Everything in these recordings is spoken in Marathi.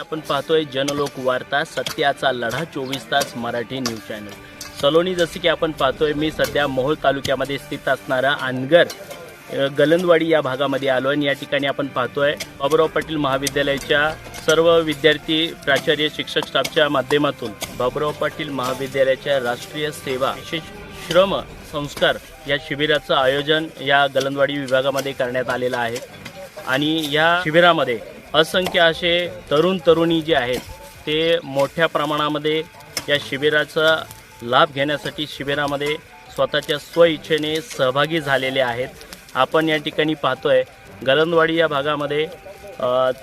आपण पाहतोय जनलोक वार्ता सत्याचा लढा चोवीस तास मराठी न्यूज चॅनल. सलोनी जसे की आपण पाहतोय मी सध्या मोहोळ तालुक्यामध्ये स्थित असणारा अनगर गलंदवाडी या भागामध्ये आलो आणि या ठिकाणी आपण पाहतोय बाबुराव पाटील महाविद्यालयाच्या सर्व विद्यार्थी प्राचार्य शिक्षक स्टाफच्या माध्यमातून बाबुराव पाटील महाविद्यालयाच्या राष्ट्रीय सेवा विशेष श्रम संस्कार या शिबिराचं आयोजन या गलंदवाडी विभागामध्ये करण्यात आलेलं आहे. आणि या शिबिरामध्ये असंख्य असे तरुण तरुणी जे आहेत ते मोठ्या प्रमाणामध्ये या शिबिराचा लाभ घेण्यासाठी शिबिरामध्ये स्वतःच्या स्वइच्छेने सहभागी झालेले आहेत. आपण या ठिकाणी पाहतो आहे गलंदवाडी या भागामध्ये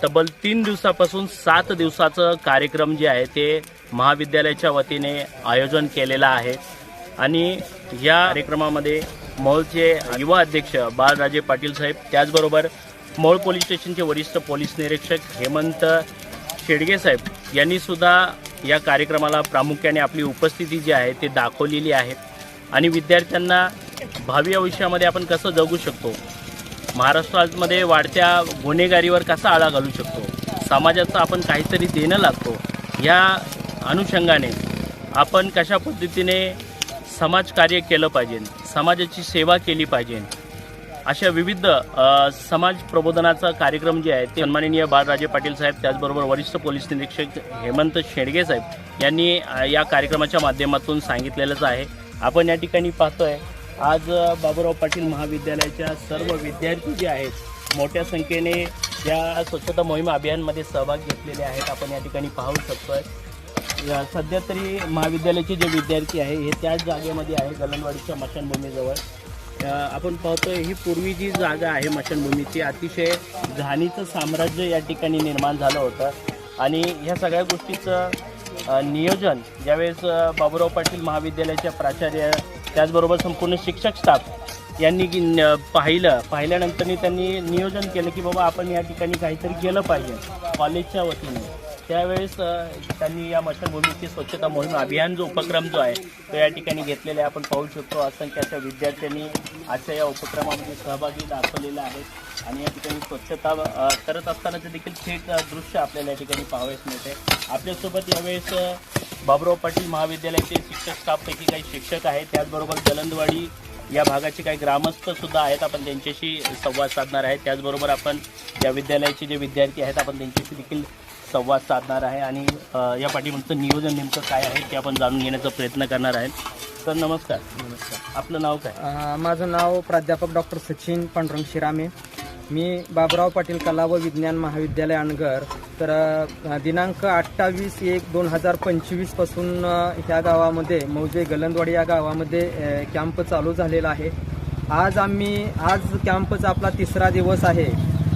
तब्बल तीन दिवसापासून सात दिवसाचं कार्यक्रम जे आहे ते महाविद्यालयाच्या वतीने आयोजन केलेलं आहे. आणि या कार्यक्रमामध्ये मॉलचे युवा अध्यक्ष बाळराजे पाटील साहेब त्याचबरोबर मोहोळ पोलीस स्टेशनचे वरिष्ठ पोलीस निरीक्षक हेमंत शेडगे साहेब यांनी सुद्धा या कार्यक्रमाला प्रामुख्याने आपली उपस्थिती जी आहे ते दाखवलेली आहे. आणि विद्यार्थ्यांना भावी आयुष्यामध्ये आपण कसं जगू शकतो? महाराष्ट्रामध्ये वाढत्या गुन्हेगारीवर कसा आळा घालू शकतो? समाजाचं आपण काहीतरी देणं लागतो? या अनुषंगाने आपण कशा पद्धतीने समाजकार्य केलं पाहिजे? समाजाची सेवा केली पाहिजे? अशा विविध समाज प्रबोधनाचा कार्यक्रम जे आहे ते सन्माननीय बाळराजे पाटील साहेब त्याचबरोबर वरिष्ठ पोलीस निरीक्षक हेमंत शेडगे साहेब यांनी या कार्यक्रमाच्या माध्यमातून सांगितलेलंच आहे. आपण या ठिकाणी पाहतोय आज बाबूराव पाटील महाविद्यालयाच्या सर्व विद्यार्थी जे आहेत मोठ्या संख्येने या स्वच्छता मोहीम अभियानमध्ये सहभाग घेतलेले आहेत. आपण या ठिकाणी पाहू शकतोय. सध्या तरी महाविद्यालयाचे जे विद्यार्थी आहे हे त्याच जागेमध्ये आहे गलनवाडीच्या मशानभूमीजवळ आपण पाहतोय ही पूर्वी जी जागा आहे मशानभूमीची अतिशय घाणीचं साम्राज्य या ठिकाणी निर्माण झालं होतं. आणि ह्या सगळ्या गोष्टीचं नियोजन ज्यावेळेस अ, बाबुराव पाटील महाविद्यालयाच्या प्राचार्य त्याचबरोबर संपूर्ण शिक्षक स्टाफ यांनी पाहिलं. पाहिल्यानंतर त्यांनी नियोजन केलं की बाबा आपण या ठिकाणी काहीतरी केलं पाहिजे कॉलेजच्या वतीने. त्यावेळेस त्यांनी या मशानभूमीची स्वच्छता मोहीम अभियान जो उपक्रम जो आहे तो या ठिकाणी घेतलेला आहे. आपण पाहू शकतो असंख्य अशा विद्यार्थ्यांनी आजच्या या उपक्रमामध्ये सहभागी दाखवलेला आहे. आणि या ठिकाणी स्वच्छता करत असतानाचं देखील थेट दृश्य आपल्याला या ठिकाणी पाहावयास मिळते आपल्यासोबत यावेळेस अ, बाबुराव पाटील महाविद्यालयाचे शिक्षक स्टाफपैकी काही शिक्षक आहेत. त्याचबरोबर जलंदवाडी या भागाचे काही ग्रामस्थ सुद्धा आहेत. आपण त्यांच्याशी संवाद साधणार आहे त्याचबरोबर आपण या विद्यालयाचे जे विद्यार्थी आहेत आपण त्यांच्याशी देखील संवाद साधणार आहे आणि या पाठीमागचं नियोजन नेमकं काय आहे ते आपण जाणून घेण्याचा प्रयत्न करणार आहे तर नमस्कार. नमस्कार. आपलं नाव काय? माझं नाव प्राध्यापक डॉक्टर सचिन पांडुरंग शिरामे. मी बाबुराव पाटील कला व विज्ञान महाविद्यालय अणगर तर दिनांक अठ्ठावीस एक दोन हजार पंचवीसपासून ह्या गावामध्ये मौजे गलंदवाडी या गावामध्ये कॅम्प चालू झालेला आहे. आज आम्ही आज कॅम्पचा आपला तिसरा दिवस आहे.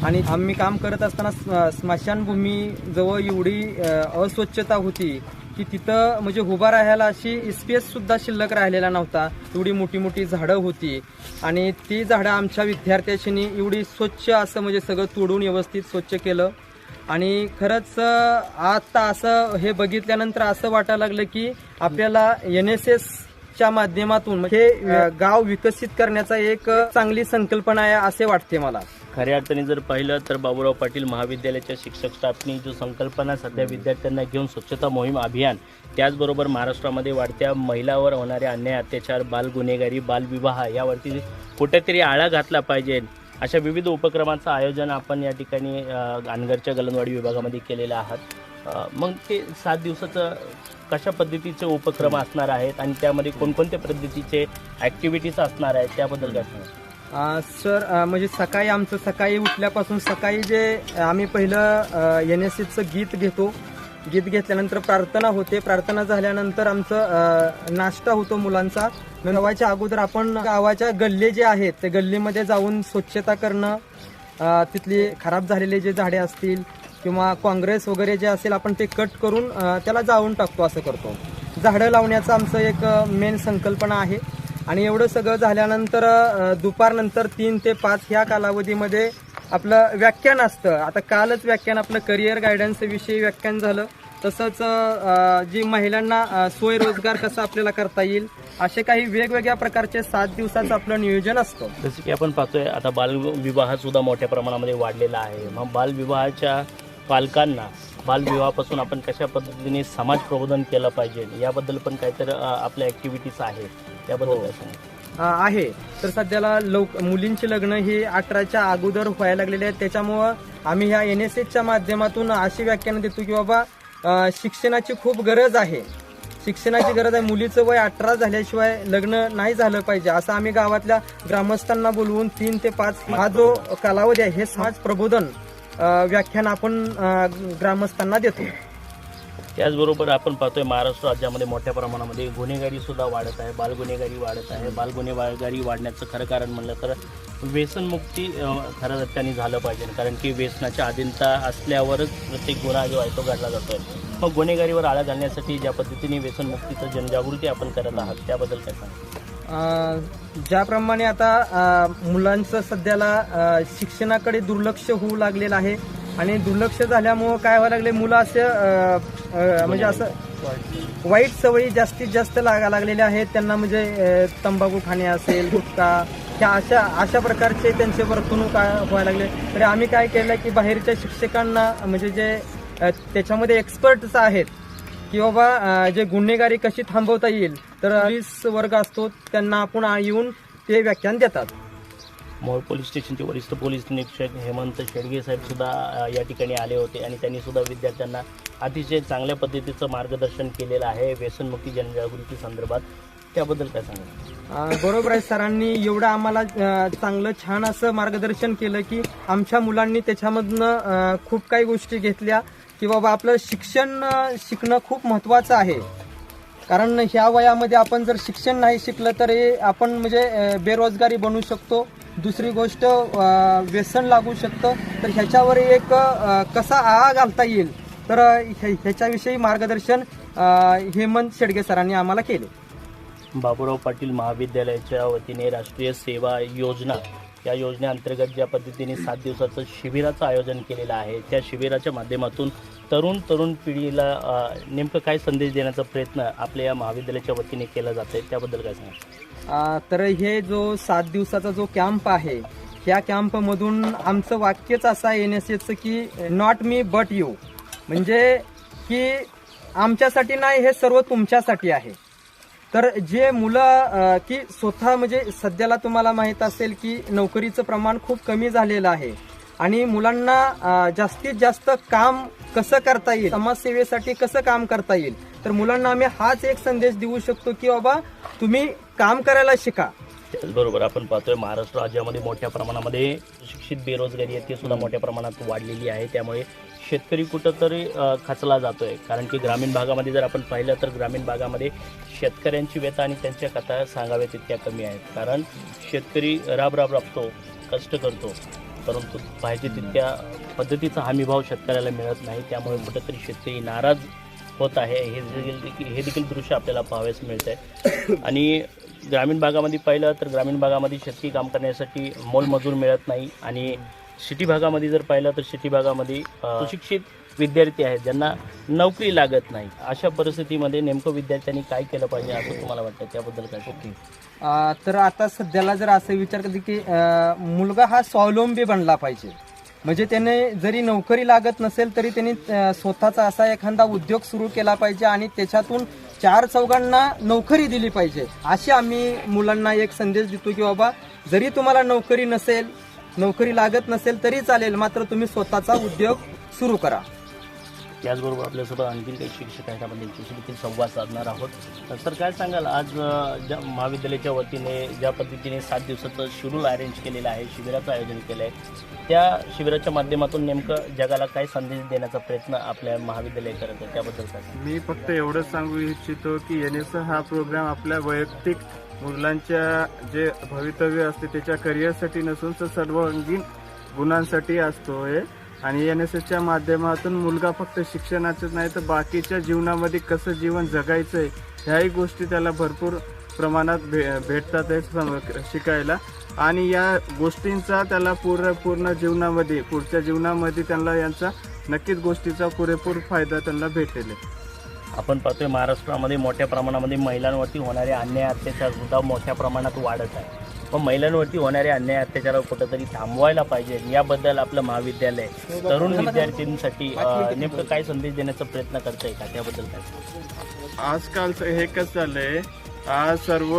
आणि आम्ही काम करत असताना स्म- स्मशानभूमीजवळ एवढी अस्वच्छता होती की तिथं म्हणजे उभा राहायला अशी स्पेस सुद्धा शिल्लक राहिलेला नव्हता. एवढी मोठी मोठी झाडं होती. आणि ती झाडं आमच्या विद्यार्थ्याशीनी एवढी स्वच्छ असं म्हणजे सगळं तोडून व्यवस्थित स्वच्छ केलं. आणि खरंच आत्ता आता असं हे बघितल्यानंतर असं वाटायला लागलं की आपल्याला एन एस एस च्या माध्यमातून म्हणजे, हे गाव विकसित करण्याचा एक चांगली संकल्पना आहे असे वाटते मला. खऱ्या अर्थाने जर पाहिलं तर बाबुराव पाटील महाविद्यालयाच्या शिक्षक स्टाफनी जो संकल्पना सध्या विद्यार्थ्यांना घेऊन स्वच्छता मोहीम अभियान त्याचबरोबर महाराष्ट्रामध्ये वाढत्या महिलावर होणारे अन्याय अत्याचार बाल गुन्हेगारी बालविवाह यावरती कुठेतरी आळा घातला पाहिजे. अशा विविध उपक्रमांचं आयोजन आपण या ठिकाणी अनगरच्या गलनवाडी विभागामध्ये केलेलं आहात. मग ते सात दिवसाचं कशा पद्धतीचे उपक्रम असणार आहेत आणि त्यामध्ये कोणकोणत्या पद्धतीचे ॲक्टिव्हिटीज असणार आहेत त्याबद्दल काय सांगा सर म्हणजे सकाळी आमचं सकाळी उठल्यापासून सकाळी जे आम्ही पहिलं एन एस सीचं गीत घेतो. गीत घेतल्यानंतर प्रार्थना होते. प्रार्थना झाल्यानंतर आमचं नाश्ता होतो मुलांचा. गावाच्या अगोदर आपण गावाच्या गल्ले जे आहेत ते गल्लीमध्ये जाऊन स्वच्छता करणं तिथली खराब झालेले जे झाडे असतील किंवा काँग्रेस वगैरे जे असेल आपण ते कट करून त्याला जाळून टाकतो असं करतो. झाडं लावण्याचं आमचं एक मेन संकल्पना आहे. आणि एवढं सगळं झाल्यानंतर दुपारनंतर तीन ते पाच ह्या कालावधीमध्ये आपलं व्याख्यान असतं. आता कालच व्याख्यान आपलं करिअर गायडन्सविषयी व्याख्यान झालं. तसंच जी महिलांना स्वयंरोजगार कसा आपल्याला करता येईल असे काही वेगवेगळ्या प्रकारचे सात दिवसाचं आपलं नियोजन असतं. जसं की आपण पाहतोय आता बालविवाह सुद्धा मोठ्या प्रमाणामध्ये वाढलेला आहे. मग बालविवाहाच्या पालकांना बालविवाहापासून आपण कशा पद्धतीने समाज प्रबोधन केलं पाहिजे याबद्दल पण काहीतरी आपल्या ॲक्टिव्हिटीज आहेत. त्याबद्दल अ, आहे. तर सध्याला लवक मुलींची लग्न ही अठराच्या अगोदर व्हायला लागलेली आहेत. त्याच्यामुळं आम्ही ह्या एन एस एसच्या माध्यमातून अशी व्याख्यानं देतो की बाबा शिक्षणाची खूप गरज आहे. शिक्षणाची गरज आहे. मुलीचं वय अठरा झाल्याशिवाय लग्न नाही झालं पाहिजे. असं आम्ही गावातल्या ग्रामस्थांना बोलवून तीन ते पाच हा जो कालावधी आहे हे समाज प्रबोधन व्याख्यान आपण ग्रामस्थांना देतो. त्याचबरोबर आपण पाहतोय महाराष्ट्र राज्यामध्ये मोठ्या प्रमाणामध्ये गुन्हेगारी सुद्धा वाढत आहे बालगुन्हेगारी वाढत आहे. बालगुन्हेगारी वाढण्याचं खरं कारण म्हणलं तर व्यसनमुक्ती खऱ्या खरं त्यांनी झालं पाहिजे. कारण की व्यसनाच्या अधीनता असल्यावरच प्रत्येक गुन्हा जो आहे तो घडला आहे मग गुन्हेगारीवर आळा घालण्यासाठी ज्या पद्धतीने व्यसनमुक्तीचं जनजागृती आपण करत आहात त्याबद्दल काय सांगा ज्याप्रमाणे आता मुलांचं सध्याला शिक्षणाकडे दुर्लक्ष होऊ लागलेलं आहे आणि दुर्लक्ष झाल्यामुळं काय व्हायला लागले मुलं असं म्हणजे असं वाईट सवयी जास्तीत जास्त लागा लागलेल्या आहेत. त्यांना म्हणजे तंबाखू खाणे असेल गुटखा ह्या अशा अशा प्रकारचे त्यांचे वर्तणूक व्हायला लागले. तरी आम्ही काय केलं की बाहेरच्या शिक्षकांना म्हणजे जे त्याच्यामध्ये एक्सपर्ट्स आहेत की बाबा जे गुन्हेगारी कशी थांबवता येईल तर पोलीस वर्ग असतो त्यांना आपण येऊन ते व्याख्यान देतात. मोहोळ पोलीस स्टेशनचे वरिष्ठ पोलीस निरीक्षक हेमंत शेडगे साहेब सुद्धा या ठिकाणी आले होते आणि त्यांनी सुद्धा विद्यार्थ्यांना अतिशय चांगल्या पद्धतीचं मार्गदर्शन केलेलं आहे व्यसनमुक्ती जनजागृती संदर्भात. त्याबद्दल काय सांगा बरोबर आहे सरांनी एवढं आम्हाला चांगलं छान असं मार्गदर्शन केलं की आमच्या मुलांनी त्याच्यामधनं खूप काही गोष्टी घेतल्या. की बाबा आपलं शिक्षण शिकणं खूप महत्वाचं आहे. कारण ह्या वयामध्ये आपण जर शिक्षण नाही शिकलं तर हे आपण म्हणजे बेरोजगारी बनू शकतो. दुसरी गोष्ट व्यसन लागू शकतं. तर ह्याच्यावर एक कसा आळा घालता येईल? तर ह्याच्याविषयी मार्गदर्शन हेमंत शेडगे सरांनी आम्हाला केले. बाबुराव पाटील महाविद्यालयाच्या वतीने राष्ट्रीय सेवा योजना या योजनेअंतर्गत ज्या पद्धतीने सात दिवसाचं शिबिराचं आयोजन केलेलं आहे त्या शिबिराच्या माध्यमातून तरुण तरुण पिढीला नेमकं काय संदेश देण्याचा प्रयत्न आपल्या या महाविद्यालयाच्या वतीने केला जात आहे त्याबद्दल काय सांगा तर हे जो सात दिवसाचा जो कॅम्प आहे ह्या कॅम्पमधून आमचं वाक्यच असं आहे एन एस एसचं की नॉट मी बट यू. म्हणजे की आमच्यासाठी नाही हे सर्व तुमच्यासाठी आहे. तर जे मुलं की स्वतः म्हणजे सध्याला तुम्हाला माहीत असेल की नोकरीचं प्रमाण खूप कमी झालेलं आहे. आणि मुलांना जास्तीत जास्त काम कसं करता येईल समाजसेवेसाठी कसं काम करता येईल तर मुलांना आम्ही हाच एक संदेश देऊ शकतो की बाबा तुम्ही काम करायला शिका. त्याचबरोबर आपण पाहतोय महाराष्ट्र राज्यामध्ये मोठ्या प्रमाणामध्ये शिक्षित बेरोजगारी आहे ती सुद्धा मोठ्या प्रमाणात वाढलेली आहे. त्यामुळे शेतकरी कुठंतरी खचला जातो आहे कारण की ग्रामीण भागामध्ये जर आपण पाहिलं तर ग्रामीण भागामध्ये शेतकऱ्यांची व्यथा आणि त्यांच्या कथा सांगाव्या तितक्या कमी आहेत. कारण शेतकरी राब राब राबतो कष्ट करतो. परंतु पाहिजे तितक्या पद्धतीचा हमीभाव शेतकऱ्याला मिळत नाही. त्यामुळे कुठंतरी शेतकरी नाराज होत आहे. हे देखील हे देखील दृश्य आपल्याला पाहावयास मिळत आहे आणि ग्रामीण भागामध्ये पाहिलं तर ग्रामीण भागामध्ये शेतकी काम करण्यासाठी मोलमजूर मिळत नाही. आणि सिटी भागामध्ये जर पाहिलं तर सिटी भागामध्ये सुशिक्षित विद्यार्थी आहेत ज्यांना नोकरी लागत नाही. अशा परिस्थितीमध्ये नेमकं विद्यार्थ्यांनी काय केलं पाहिजे असं तुम्हाला वाटतं? त्याबद्दल काय? ओके. तर आता सध्याला जर असं विचार करते की मुलगा हा स्वावलंबी बनला पाहिजे. म्हणजे त्याने जरी नोकरी लागत नसेल तरी त्यांनी स्वतःचा असा एखादा उद्योग सुरू केला पाहिजे आणि त्याच्यातून चार चौघांना नोकरी दिली पाहिजे अशी आम्ही मुलांना एक संदेश देतो की बाबा जरी तुम्हाला नोकरी नसेल नोकरी लागत नसेल तरी चालेल मात्र तुम्ही स्वतःचा उद्योग सुरू करा. त्याचबरोबर आपल्यासोबत आणखी काही शिक्षक आहेत आपण त्यांच्याशी देखील संवाद साधणार आहोत. तर काय सांगाल आज ज्या महाविद्यालयाच्या वतीने ज्या पद्धतीने सात दिवसाचं शेड्यूल अरेंज केलेलं आहे शिबिराचं आयोजन केलं आहे त्या शिबिराच्या माध्यमातून नेमकं जगाला काय संदेश देण्याचा प्रयत्न आपल्या महाविद्यालय करत आहे त्याबद्दल काय मी फक्त एवढंच सांगू इच्छितो की एन एस हा प्रोग्राम आपल्या वैयक्तिक मुलांच्या जे भवितव्य असते त्याच्या करिअरसाठी नसून तर सर्वांगीण गुणांसाठी असतो हे आणि एन एस एसच्या माध्यमातून मुलगा फक्त शिक्षणाचंच नाही तर बाकीच्या जीवनामध्ये कसं जीवन जगायचं आहे ह्याही गोष्टी त्याला भरपूर प्रमाणात भे भेटतात आहेत सम- शिकायला. आणि या गोष्टींचा त्याला पूर्ण पूर्ण जीवनामध्ये पुढच्या जीवनामध्ये त्यांना यांचा नक्कीच गोष्टीचा पुरेपूर फायदा त्यांना भेटेल. आपण पाहतोय महाराष्ट्रामध्ये मोठ्या प्रमाणामध्ये महिलांवरती होणारे अन्याय अत्याचारसुद्धा मोठ्या प्रमाणात वाढत आहे. मग महिलांवरती होणारे अन्याय अत्याचारावर कुठंतरी थांबवायला पाहिजे. याबद्दल आपलं महाविद्यालय तरुण विद्यार्थ्यांसाठी नेमकं काय संदेश देण्याचा प्रयत्न करतंय का? त्याबद्दल काय? आजकाल हे कसं झालंय. आज सर्व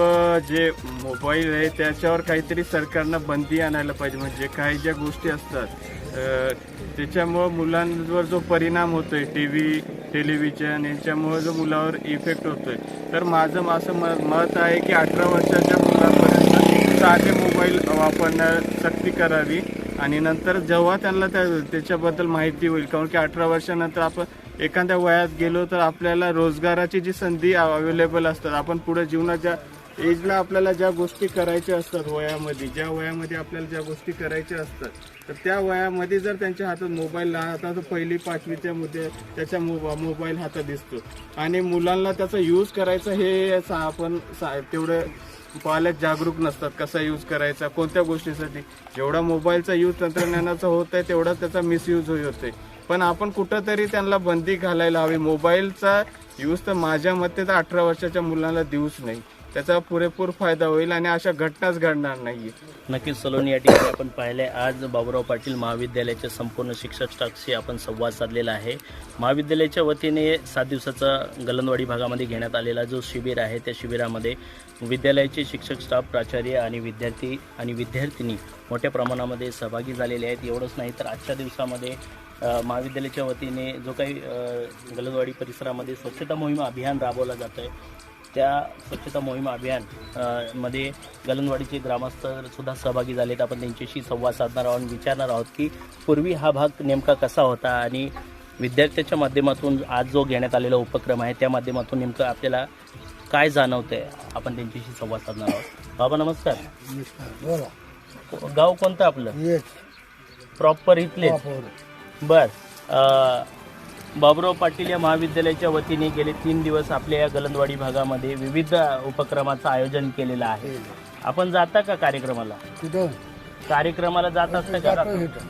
जे मोबाईल आहे त्याच्यावर काहीतरी सरकारनं बंदी आणायला पाहिजे. म्हणजे काही ज्या गोष्टी असतात त्याच्यामुळं मुलांवर जो परिणाम होतोय टी व्ही टेलिव्हिजन यांच्यामुळे जो मुलावर इफेक्ट होतोय. तर माझं असं मत आहे की अठरा वर्षाच्या साधे मोबाईल वापरण्यास सक्ती करावी. आणि नंतर जेव्हा त्यांना त्या त्याच्याबद्दल माहिती होईल. कारण की अठरा वर्षानंतर आपण एखाद्या वयात गेलो तर आपल्याला रोजगाराची जी संधी अवेलेबल असतात. आपण पुढे जीवनात ज्या एजला आपल्याला ज्या गोष्टी करायच्या असतात वयामध्ये ज्या वयामध्ये आपल्याला ज्या गोष्टी करायच्या असतात तर त्या वयामध्ये जर त्यांच्या हातात मोबाईल आता तर पहिली पाचवीच्या मुद्दे त्याच्या मो- मोबाईल हातात दिसतो. आणि मुलांना त्याचा यूज करायचा हे आपण सा- तेवढं पालक जागरूक नसतात कसा यूज करायचा कोणत्या गोष्टीसाठी. जेवढा मोबाईलचा यूज तंत्रज्ञानाचा होत आहे तेवढा त्याचा मिसयूज होतोय पण आपण कुठंतरी त्यांना बंदी घालायला हवी. मोबाईलचा यूज तर माझ्या मते तर अठरा वर्षाच्या मुलांना देऊच नाही. त्याचा पुरेपूर फायदा होईल आणि अशा घटनाच घडणार नाही नक्कीच सलोनी या ठिकाणी आपण पाहिले आज बाबुराव पाटील महाविद्यालयाच्या संपूर्ण शिक्षक स्टाफशी आपण संवाद साधलेला आहे. महाविद्यालयाच्या वतीने सात दिवसाचा गलनवाडी भागामध्ये घेण्यात आलेला जो शिबिर आहे त्या शिबिरामध्ये विद्यालयाचे शिक्षक स्टाफ प्राचार्य आणि विद्यार्थी आणि विद्यार्थिनी मोठ्या प्रमाणामध्ये सहभागी झालेले आहेत. एवढंच नाही तर आजच्या दिवसामध्ये महाविद्यालयाच्या वतीने जो काही गलनवाडी परिसरामध्ये स्वच्छता मोहीम अभियान राबवला जातं आहे त्या स्वच्छता मोहीम अभियानमध्ये गलनवाडीचे ग्रामस्थ सुद्धा सहभागी झालेत. आपण त्यांच्याशी संवाद साधणार आहोत विचारणार आहोत की पूर्वी हा भाग नेमका कसा होता आणि विद्यार्थ्याच्या माध्यमातून आज जो घेण्यात आलेला उपक्रम आहे त्या माध्यमातून नेमकं आपल्याला काय जाणवतंय? आपण त्यांच्याशी संवाद साधणार आहोत. बाबा नमस्कार. बोला. गाव कोणतं आपलं? प्रॉपर इथले बर. बाबुराव पाटील या महाविद्यालयाच्या वतीने गेले तीन दिवस आपल्या या गलंदवाडी भागामध्ये विविध उपक्रमाचं आयोजन केलेलं आहे. आपण जाता का कार्यक्रमाला? तिथं कार्यक्रमाला जात असतं का? जातो इथं.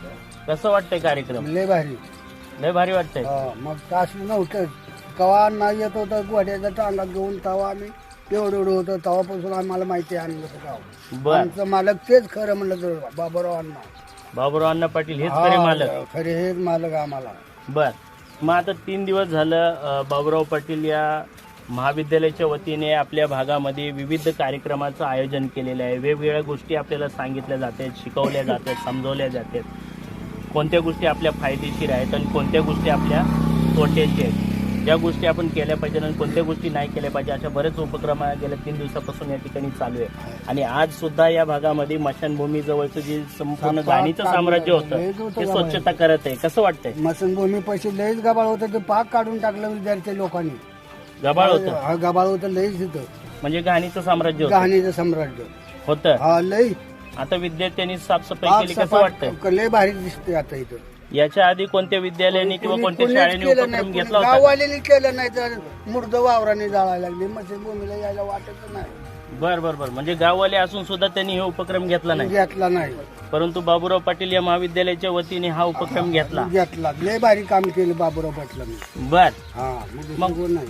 कसं वाटतंय कार्यक्रम? लय भारी. लय भारी वाटतंय? हा, मग तास नव्हतं. कवा नाही येत होतं गोड्याचा टांगा घेऊन तवा आम्ही एवढं एवढं होतं. तेव्हापासून आम्हाला माहिती आणलं होतं गाव बर. आमचं मालक तेच खरं म्हणलं तर बाबूराव अण्णा. बाबुराव अण्णा पाटील हेच खरे मालक. खरे हेच मालक आम्हाला. बर. मग आता तीन दिवस झालं अ, बाबुराव पाटील या महाविद्यालयाच्या वतीने आपल्या भागामध्ये विविध कार्यक्रमाचं आयोजन केलेलं आहे. वेगवेगळ्या गोष्टी आपल्याला सांगितल्या जातात शिकवल्या जातात समजवल्या जातात. कोणत्या गोष्टी आपल्या फायदेशीर आहेत आणि कोणत्या गोष्टी आपल्या तोट्याच्या आहेत? ज्या गोष्टी आपण केल्या पाहिजे आणि कोणत्या गोष्टी नाही केल्या पाहिजे अशा बरेच उपक्रम गेल्या तीन दिवसापासून या ठिकाणी चालू आहे. आणि आज सुद्धा या भागामध्ये मशानभूमी जवळचं जे संपूर्ण गाणीचं साम्राज्य होतं ते स्वच्छता करत आहे. कसं वाटतंय? मसनभूमी पैसे लयच गबाळ होतं. ते पाक काढून टाकलं विद्यार्थी लोकांनी. गबाळ होतं? हा गबाळ होतं लयच तिथं. म्हणजे गाणीचं साम्राज्य कहाणीचं सम्राज्य. होतं? हा लय. आता विद्यार्थ्यांनी साफसफाई केली कसं वाटतंय? लय भारी दिसते आता इथं. याच्या आधी कोणत्या विद्यालयाने किंवा कोणी- कोणत्या शाळेने उपक्रम. घेतला होता गाववाल्याने केलं नाही तर मुर्द वावराने जाळायला लागले. मत्स्यभूमीला यायला वाटत नाही. बर बर बर. म्हणजे गाववाले असून सुद्धा त्यांनी हे उपक्रम घेतला नाही. घेतला नाही. परंतु बाबुराव पाटील या महाविद्यालयाच्या वतीने हा उपक्रम घेतला. घेतला. लय भारी काम केलं बाबूराव पाटलांनी. बर. हा म्हणजे मग- नाही.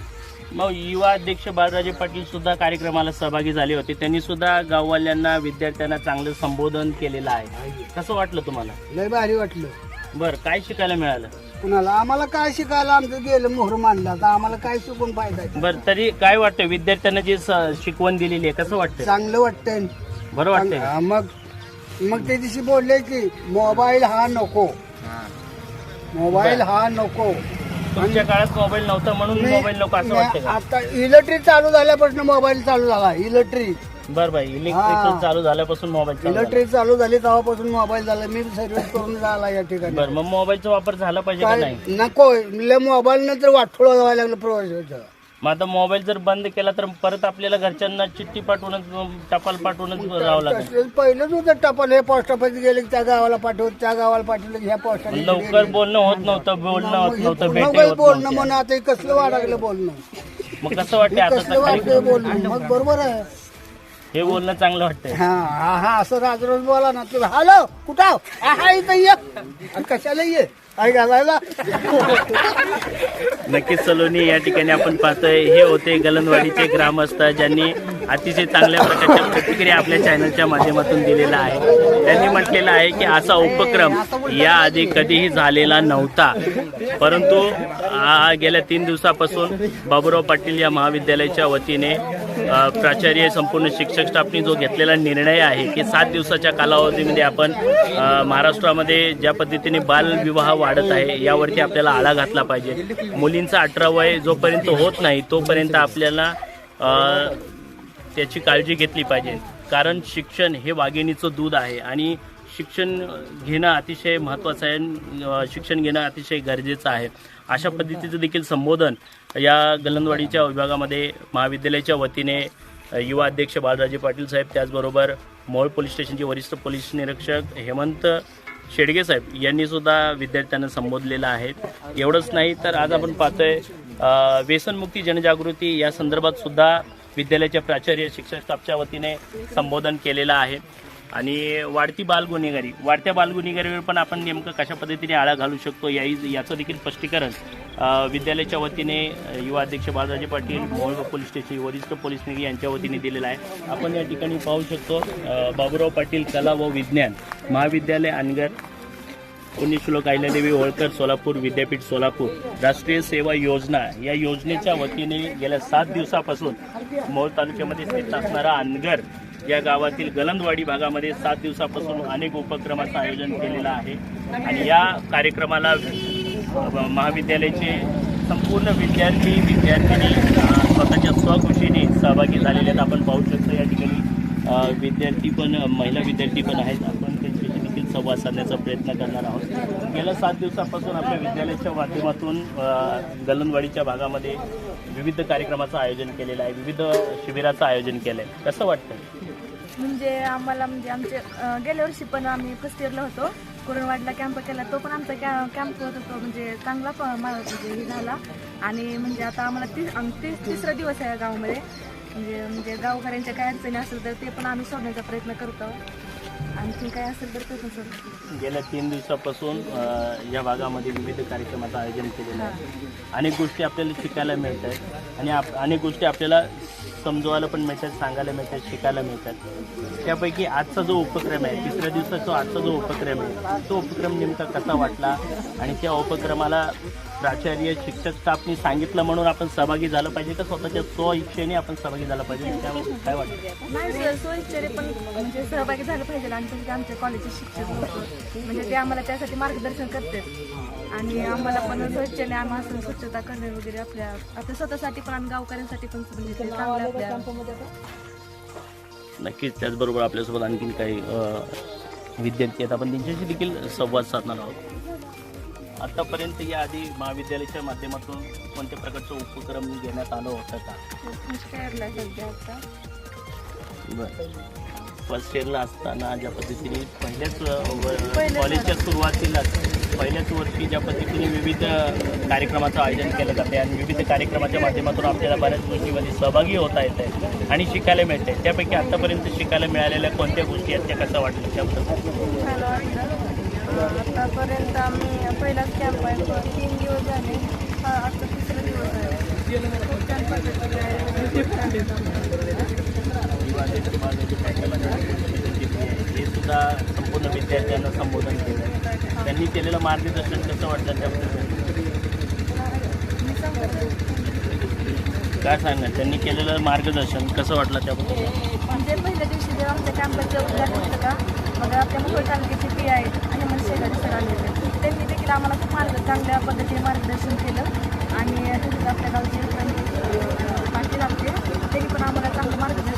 मग युवा अध्यक्ष बाळराजे पाटील सुद्धा कार्यक्रमाला सहभागी झाले होते. त्यांनी सुद्धा गाववाल्यांना विद्यार्थ्यांना चांगलं संबोधन केलेलं आहे. कसं वाटलं तुम्हाला? लय भारी वाटलं. बर काय शिकायला मिळालं? कुणाला? आम्हाला काय शिकायला आमचं गेलं मोहर मांडला. तर आम्हाला काय शिकून फायदा आहे? बर तरी काय वाटतं विद्यार्थ्यांना जी स- शिकवण दिलेली आहे कसं वाटतं चांगलं वाटतंय. बरं वाटतंय हा, मग मग ते दिवशी बोलले की मोबाईल हा नको. मोबाईल हा नको. तुमच्या काळात मोबाईल नव्हता म्हणून मोबाईल नको असं वाटतं का? आता इलेक्ट्रिक चालू झाल्यापासून मोबाईल चालू झाला. इलेक्ट्रिक. बर बाई इलेक्ट्रिकल हा. चालू झाल्यापासून मोबाईल चालू झाला. इलेक्ट्रिक चालू झाली तेव्हापासून मोबाईल झाला. मी सर्व्हिस करून झाला या ठिकाणी. बर मग मोबाईलचा वापर झाला पाहिजे का काय नाही? नको मोबाईल नंतर वाटोळा व्हायला लागलं प्रवासाचं मग आता मोबाईल जर बंद केला तर परत आपल्याला घरच्यांना चिठ्ठी पाठवूनच टपाल पाठवूनच राहावं लागेल. तसं पहिलंच होतं टपाल. हे पोस्ट ऑफिस गेले की त्या गावाला पाठवत त्या गावाला पाठवलं की ह्या पोस्टाने लवकर बोलणं होत नव्हतं बोलणं होत नव्हतं भेट होत बोलणं नव्हत्या. म्हणून आता हे कसलं वाढागलं बोलणं? मग कसं वाटतंय आता कसलं वाटतंय बोलणं? मग बरोबर आहे. हे बोलणं चांगलं वाटतंय. हा हा हा असं राजरोज बोला ना. तुला हॅलो कुठं आहो? हा इथं ये. आणि कशाला ये? काय घालायला. नक्कीच सलोनी या ठिकाणी आपण पाहतोय हे होते गलनवाडीचे ग्रामस्थ ज्यांनी अतिशय चांगल्या प्रकारच्या प्रतिक्रिया आपल्या चॅनलच्या माध्यमातून दिलेला आहे. त्यांनी म्हटलेलं आहे की असा उपक्रम याआधी कधीही झालेला नव्हता. परंतु गेल्या तीन दिवसापासून बाबुराव पाटील या महाविद्यालयाच्या वतीने प्राचार्य संपूर्ण शिक्षक स्टाफनी जो घेतलेला निर्णय आहे की सात दिवसाच्या कालावधीमध्ये आपण महाराष्ट्रामध्ये ज्या पद्धतीने बालविवाह वाढत आहे. यावरती आपल्याला आळा घातला पाहिजे. मुलींचा अठरा वय जोपर्यंत होत नाही तोपर्यंत आपल्याला त्याची काळजी घेतली पाहिजे. कारण शिक्षण हे वाघिणीचं दूध आहे आणि शिक्षण घेणं अतिशय महत्त्वाचं आहे शिक्षण घेणं अतिशय गरजेचं आहे. अशा पद्धतीचं देखील संबोधन या गलंदवाडीच्या विभागामध्ये महाविद्यालयाच्या वतीने युवा अध्यक्ष बालराजे पाटील साहेब त्याचबरोबर मोहोळ पोलीस स्टेशनचे वरिष्ठ पोलीस निरीक्षक हेमंत शेडगे साहेब यांनी सुद्धा विद्यार्थ्यांना संबोधलेलं आहे. एवढंच नाही तर आज आपण पाहतोय व्यसनमुक्ती जनजागृती या संदर्भात सुद्धा विद्यालयाच्या प्राचार्य शिक्षक स्टाफच्या वतीने संबोधन केलेलं आहे. आणि वाढती बालगुन्हेगारी वाढत्या बालगुन्हेगारीवर पण आपण नेमकं कशा पद्धतीने आळा घालू शकतो याही याचं देखील स्पष्टीकरण विद्यालयाच्या वतीने युवा अध्यक्ष बालराजे पाटील मोहळगाव पोलीस स्टेशन वरिष्ठ पोलीस निधी यांच्या वतीने दिलेला आहे. आपण या ठिकाणी पाहू शकतो बाबूराव बाबुराव पाटील कला व विज्ञान महाविद्यालय अनगर पुण्यश्लोक अहिल्यादेवी होळकर सोलापूर विद्यापीठ सोलापूर राष्ट्रीय सेवा योजना. या योजनेच्या वतीने गेल्या सात दिवसापासून मोहोळ तालुक्यामध्ये स्थित असणारा अनगर या गावातील गलंदवाडी भागामध्ये सात दिवसापासून अनेक उपक्रमाचं आयोजन केलेलं आहे. आणि या कार्यक्रमाला महाविद्यालयाचे संपूर्ण विद्यार्थी विद्यार्थिनी स्वतःच्या स्वखुशीने सहभागी झालेले आहेत. आपण पाहू शकतो या ठिकाणी विद्यार्थी पण महिला विद्यार्थी पण आहेत. आपण त्यांच्याशी देखील संवाद साधण्याचा प्रयत्न करणार आहोत. गेल्या सात दिवसापासून आपल्या विद्यालयाच्या माध्यमातून गलनवाडीच्या भागामध्ये विविध कार्यक्रमाचं आयोजन केलेलं आहे. विविध शिबिराचं आयोजन केलं आहे कसं वाटतं म्हणजे आम्हाला म्हणजे आमचे गेल्या वर्षी पण आम्ही फर्स्ट इयरला होतो. कोरडवाडला कॅम्प केला तो पण आमचा कॅ कॅम्प होतो. म्हणजे चांगला प- मा- म्हणजे हे झाला. आणि म्हणजे आता आम्हाला तीस आम- तीस तिसरा दिवस आहे या गावामध्ये. म्हणजे म्हणजे गावकऱ्यांच्या काय अडचणी असेल तर ते पण आम्ही सोडण्याचा प्रयत्न करतो. आणखी काय असेल तर ते सोडतो गेल्या तीन दिवसापासून अ, या भागामध्ये विविध कार्यक्रमाचं आयोजन केलेलं आहे. अनेक गोष्टी आपल्याला शिकायला मिळत आहेत आणि आप अनेक गोष्टी आपल्याला समजवायला पण मिळतात सांगायला मिळतात शिकायला मिळतात त्यापैकी आजचा जो उपक्रम आहे तिसऱ्या दिवसाचा आजचा जो उपक्रम आहे तो उपक्रम नेमका कसा वाटला आणि त्या उपक्रमाला प्राचार्य शिक्षक स्टाफनी सांगितलं म्हणून आपण सहभागी झालं पाहिजे का स्वतःच्या स्व इच्छेने आपण सहभागी झालं पाहिजे? काय वाटतं? नाही सर सोयीस्कर पण म्हणजे सहभागी झालं पाहिजे आणि तसे आमच्या कॉलेजचे शिक्षक लोक म्हणजे ते आम्हाला त्यासाठी मार्गदर्शन करतात. आणि आम्हाला पण स्वच्छने आम्हाला असं स्वच्छता करणे वगैरे आपल्या आपल्या स्वतःसाठी पण आणि गावकऱ्यांसाठी पण ते चांगलं आपल्या नक्कीच त्याचबरोबर आपल्यासोबत आणखीन काही विद्यार्थी आहेत. आपण त्यांच्याशी देखील संवाद साधणार आहोत. आतापर्यंत या आधी महाविद्यालयाच्या माध्यमातून कोणत्या प्रकारचं उपक्रम घेण्यात आलं होतं का? आता फर्स्ट इयरला असताना ज्या पद्धतीने पहिल्याच कॉलेजच्या सुरुवातीलाच पहिल्याच वर्षी ज्या पद्धतीने विविध कार्यक्रमाचं आयोजन केलं जाते आणि विविध कार्यक्रमाच्या माध्यमातून आपल्याला बऱ्याच गोष्टीमध्ये सहभागी होता येत आहे आणि शिकायला मिळते त्यापैकी आतापर्यंत शिकायला मिळालेल्या कोणत्या गोष्टी आहेत त्या कसं वाटलं त्याबद्दल? आतापर्यंत आम्ही पहिलाच कॅम्प आहे तीन दिवस झाले. हा आता तिसरा दिवस आहे. खूप छान हे सुद्धा संपूर्ण विद्यार्थ्यांना संबोधन केलं त्यांनी केलेलं मार्गदर्शन कसं वाटलं त्याबद्दल? काय सांगा त्यांनी केलेलं मार्गदर्शन कसं वाटलं त्याबद्दल? म्हणजे पहिल्या दिवशी जेव्हा आमच्या कॅम्पचं उद्घाटन होतं का मग आपल्या मुखोळ तालुक्याचे पी आहेत आणि मन शेजारी सर आलेले त्यांनी देखील आम्हाला खूप मार्ग चांगल्या पद्धतीने मार्गदर्शन केलं. आणि तसेच आपल्या गावचे अं, पाटील आपले त्यांनी पण आम्हाला चांगलं मार्गदर्शन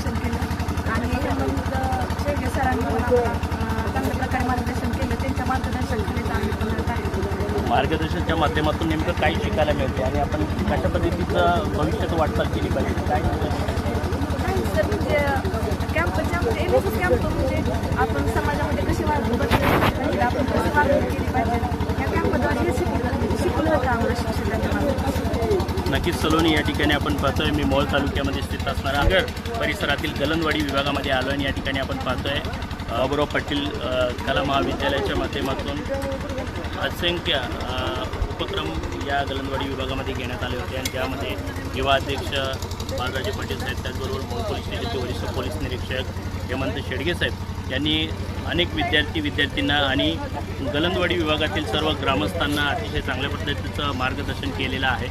चांगल्या प्रकारे मार्गदर्शन केलं त्यांच्या मार्गदर्शनाखालीच आम्ही पण कार्य केलं. मार्गदर्शनच्या माध्यमातून नेमकं काय शिकायला मिळते आणि आपण कशा पद्धतीचं भविष्यात वाटचाल केली पाहिजे? काय नाही सर म्हणजे कॅम्पच्या म्हणजे एन एस एस कॅम्प म्हणजे आपण समाजामध्ये कशी वागणूक पाहिजे आपण कशी वागणूक केली पाहिजे या कॅम्पद्वारे हे शिकवलं शिकवलं होतं आम्हाला शिक्षकांच्या मार्फत. नक्कीच सलोनी या ठिकाणी आपण पाहतोय मी मोहोळ तालुक्यामध्ये स्थित असणारा नगर परिसरातील गलनवाडी विभागामध्ये आलो आणि या ठिकाणी आपण पाहतोय बाबुराव पाटील कला महाविद्यालयाच्या माध्यमातून असंख्य उपक्रम या गलंदवाडी विभागामध्ये घेण्यात आले होते. आणि त्यामध्ये युवा अध्यक्ष बालराजे पाटील साहेब त्याचबरोबर मोहोळ पोलीस स्टेशनचे वरिष्ठ पोलीस निरीक्षक हेमंत शेडगे साहेब यांनी अनेक विद्यार्थी विद्यार्थ्यांना आणि गलंदवाडी विभागातील सर्व ग्रामस्थांना अतिशय चांगल्या पद्धतीचं मार्गदर्शन केलेलं आहे.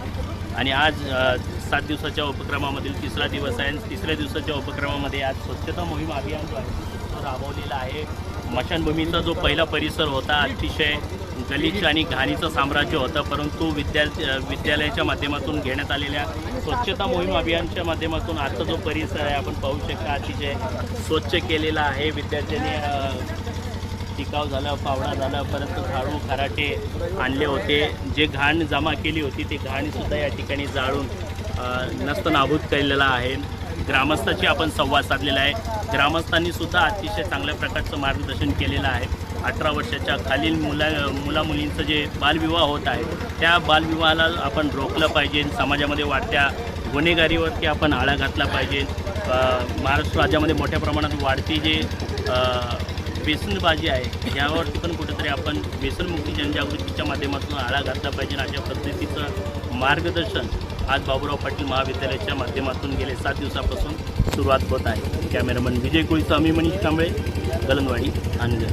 आणि आज सात दिवसाच्या उपक्रमामधील तिसरा दिवस आहे आणि तिसऱ्या दिवसाच्या उपक्रमामध्ये आज स्वच्छता मोहीम अभियान जो आहे तो राबवलेला आहे. स्मशानभूमीचा जो पहिला परिसर होता अतिशय गलिच्छ आणि घाणीचं साम्राज्य होतं परंतु विद्या विद्यालयाच्या माध्यमातून घेण्यात आलेल्या स्वच्छता मोहीम अभियानच्या माध्यमातून आजचा जो परिसर आहे आपण पाहू शकता अतिशय स्वच्छ केलेला आहे. विद्यार्थ्यांनी टिकाव झालं पावडा झालं परत झाडू खराटे आणले होते. जे घाण जमा केली होती ते घाणसुद्धा या ठिकाणी जाळून नस्त नष्ट नाबूद केलेला आहे. ग्रामस्थाशी आपण संवाद साधलेला आहे. ग्रामस्थांनी सुद्धा अतिशय चांगल्या प्रकारचं मार्गदर्शन केलेलं आहे. अठरा वर्षाच्या खालील मुला मुलामुलींचं जे बालविवाह होत आहे त्या बालविवाहाला आपण रोखलं पाहिजे. समाजामध्ये वाढत्या गुन्हेगारीवरती आपण आळा घातला पाहिजे. महाराष्ट्र राज्यामध्ये मोठ्या प्रमाणात वाढती जे व्यसनबाजी आहे. यावरती पण कुठेतरी आपण व्यसनमुक्ती जनजागृतीच्या माध्यमातून आळा घातला पाहिजे. अशा पद्धतीचं मार्गदर्शन आज बाबूराव पाटील महाविद्यालयाच्या माध्यमातून गेले सात दिवसापासून सुरुवात होत आहे. कॅमेरामन विजय कोळीचा मी मनीष कांबळे गलनवाडी आणि